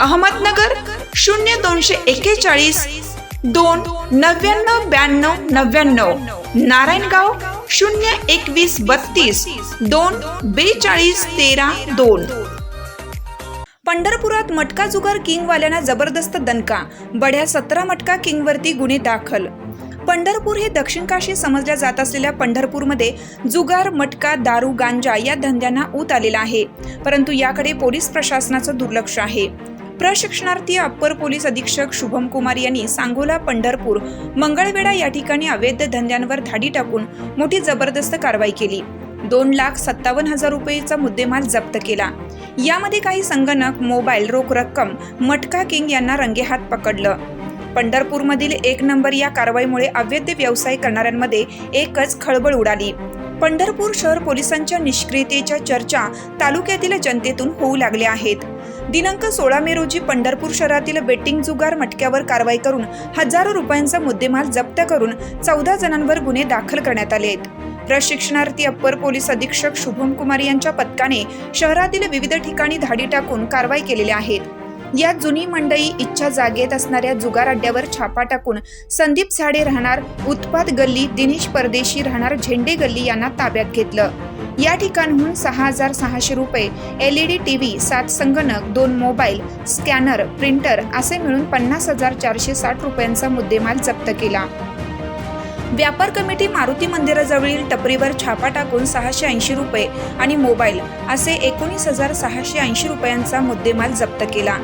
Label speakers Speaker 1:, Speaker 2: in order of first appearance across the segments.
Speaker 1: अहमदनगर शून्य दोनशे एक्केचाळीस दोन नव्याण्णव ब्याण्णव नव्याण्णव. नारायणगाव शून्य एकवीस बत्तीस दोन बेचाळीस तेरा दोन. पंढरपुरात मटका जुगार किंगवाल्यांना जबरदस्त दणका. बड्या सतरा मटका किंगवरती गुन्हे दाखल. पंढरपूर हे दक्षिण काशी समजल्या जात असलेल्या पंढरपूरमध्ये जुगार मटका दारू गांजा या धंद्यांना ऊत आलेला आहे. परंतु याकडे पोलीस प्रशासनाचं दुर्लक्ष आहे. प्रशिक्षणार्थी अप्पर पोलीस अधीक्षक शुभम कुमार यांनी सांगोला पंढरपूर मंगळवेढा या ठिकाणी अवैध धंद्यांवर धाडी टाकून मोठी जबरदस्त कारवाई केली. दोन लाख सत्तावन्न हजार रुपयेचा मुद्देमाल जप्त केला. यामध्ये काही संगणक मोबाईल रोख रक्कम मटका किंग यांना रंगेहात पकडलं. पंढरपूरमधील एक नंबर या कारवाईमुळे अवैध व्यवसाय करणाऱ्यांमध्ये एकच खळबळ उडाली. पंढरपूर शहर पोलिसांच्या निष्क्रियतेच्या चर्चा तालुक्यातील जनतेतून होऊ लागल्या आहेत. दिनांक सोळा मे रोजी पंढरपूर शहरातील बेटिंग जुगार मटक्यावर कारवाई करून हजारो रुपयांचा मुद्देमाल जप्त करून चौदा जणांवर गुन्हे दाखल करण्यात आले आहेत. प्रशिक्षणार्थी अप्पर पोलीस अधीक्षक शुभम कुमार यांच्या पथकाने शहरातील विविध ठिकाणी धाडी टाकून कारवाई केलेल्या आहेत या जुनी मंडई इच्छा जागेत असणाऱ्या जुगार अड्ड्यावर छापा टाकून संदीप झाडे राहणार उत्पाद गल्ली दिनेश परदेशी राहणार झेंडे गल्ली यांना ताब्यात घेतलं. या ठिकाणहून सहा हजार सहाशे रुपये L E D T V सात संगणक दोन मोबाईल स्कॅनर प्रिंटर असे मिळून पन्नास हजार चारशे साठ रुपयांचा मुद्देमाल जप्त केला. व्यापार कमिटी मारुती मंदिराजवळील टपरीवर छापा टाकून सहाशे ऐंशी रुपये आणि मोबाईल असे एकोणीस हजार सहाशे ऐंशी रुपयांचा मुद्देमाल जप्त केला.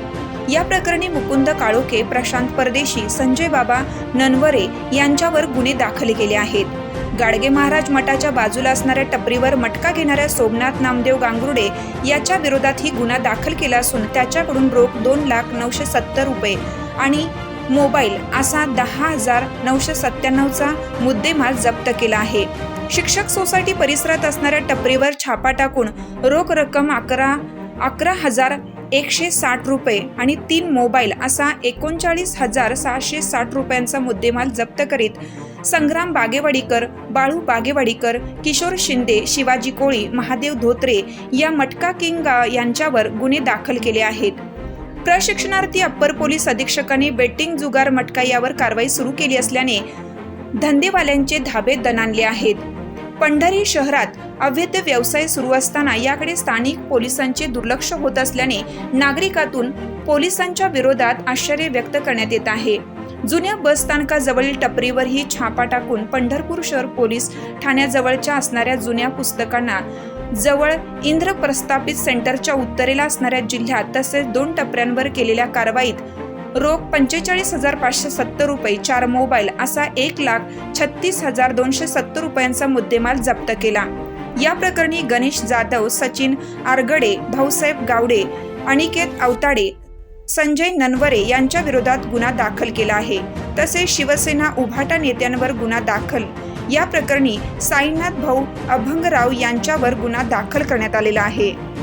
Speaker 1: या प्रकरणी मुकुंद काळोखे प्रशांत परदेशी संजय बाबा ननवरे यांच्यावर गुन्हे दाखल केले आहेत. गाडगे महाराज मठाच्या बाजूला असणाऱ्या टपरीवर मटका घेणाऱ्या सोमनाथ नामदेव गांगुर्डे याच्या विरोधात ही गुन्हा दाखल केला असून त्याच्याकडून रोख दोन लाख नऊशे सत्तर रुपये आणि मोबाईल असा दहा हजार नऊशे सत्त्याण्णवचा मुद्देमाल जप्त केला आहे. शिक्षक सोसायटी परिसरात असणाऱ्या टपरीवर छापा टाकून रोख रक्कम अकरा अकरा हजार एकशे साठ रुपये आणि तीन मोबाईल असा एकोणचाळीस हजार सहाशे साठ रुपयांचा मुद्देमाल जप्त करीत संग्राम बागेवाडीकर बाळू बागेवाडीकर किशोर शिंदे शिवाजी कोळी महादेव धोत्रे या मटका किंग यांच्यावर गुन्हे दाखल केले आहेत. प्रशिक्षणार्थी अप्पर पोलीस अधीक्षकांनी बेटिंग जुगार मटका यावर कारवाई सुरू केली असल्याने धंदेवाल्यांचे धाबे दणाणले आहेत. पंढरी शहरात अवैध व्यवसाय सुरू असताना याकडे स्थानिक पोलिसांचे दुर्लक्ष होत असल्याने नागरिकातून पोलिसांच्या विरोधात आश्चर्य व्यक्त करण्यात येत आहे. जुन्या बस स्थानकाजवळील टपरीवरही छापा टाकून पंढरपूर शहर पोलीस ठाण्याजवळच्या असणाऱ्या जुन्या पुस्तकांना जवळ इंद्र प्रस्थापित सेंटरच्या उत्तरेला असणाऱ्या जिल्ह्यात तसेच दोन टपऱ्यांवर केलेल्या कारवाईत रोख पंचेचाळीस हजार पाचशे सत्तर रुपये चार मोबाईल असा एक लाख छत्तीस हजार दोनशे सत्तर रुपयांचा मुद्देमाल जप्त केला. या प्रकरणी गणेश जाधव सचिन आरगडे भाऊसाहेब गावडे अनिकेत अवताडे संजय ननवरे यांच्या विरोधात गुन्हा दाखल केला आहे. तसेच शिवसेना उभाटा नेत्यांवर गुन्हा दाखल. या प्रकरणी साईनाथ भाऊ अभंगराव यांच्यावर गुन्हा दाखल करण्यात आलेला आहे.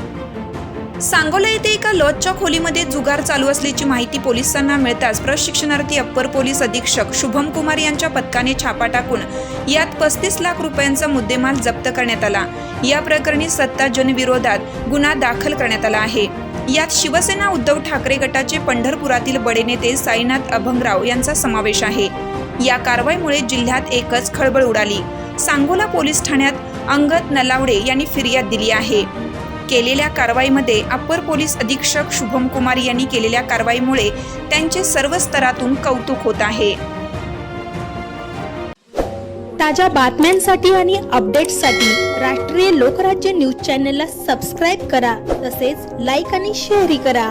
Speaker 1: सांगोला येथे एका लॉजच्या खोलीमध्ये जुगार चालू असल्याची माहिती पोलिसांना मिळताच प्रशिक्षणार्थी अप्पर पोलीस अधीक्षक शुभम कुमार यांच्या पथकाने छापा टाकून यात पस्तीस लाख रुपयांचा मुद्देमाल जप्त करण्यात आला. या प्रकरणी सत्ता जनविरोधात गुन्हा दाखल करण्यात आला आहे. यात शिवसेना उद्धव ठाकरे गटाचे पंढरपुरातील बडे नेते साईनाथ अभंगराव यांचा समावेश आहे. या कारवाईमुळे जिल्ह्यात एकच खळबळ उडाली. सांगोला पोलीस ठाण्यात अंगद नलावडे यांनी फिर्याद दिली आहे. केलेल्या कारवाईमध्ये अप्पर पोलीस अधीक्षक शुभम कुमार यांनी केलेल्या कारवाईमुळे त्यांचे सर्व स्तरातून कौतुक होत आहे.
Speaker 2: ताज्या बातम्यांसाठी आणि अपडेट्ससाठी राष्ट्रीय लोकराज्य न्यूज चॅनलला सबस्क्राईब करा तसेच लाईक आणि शेअरही करा.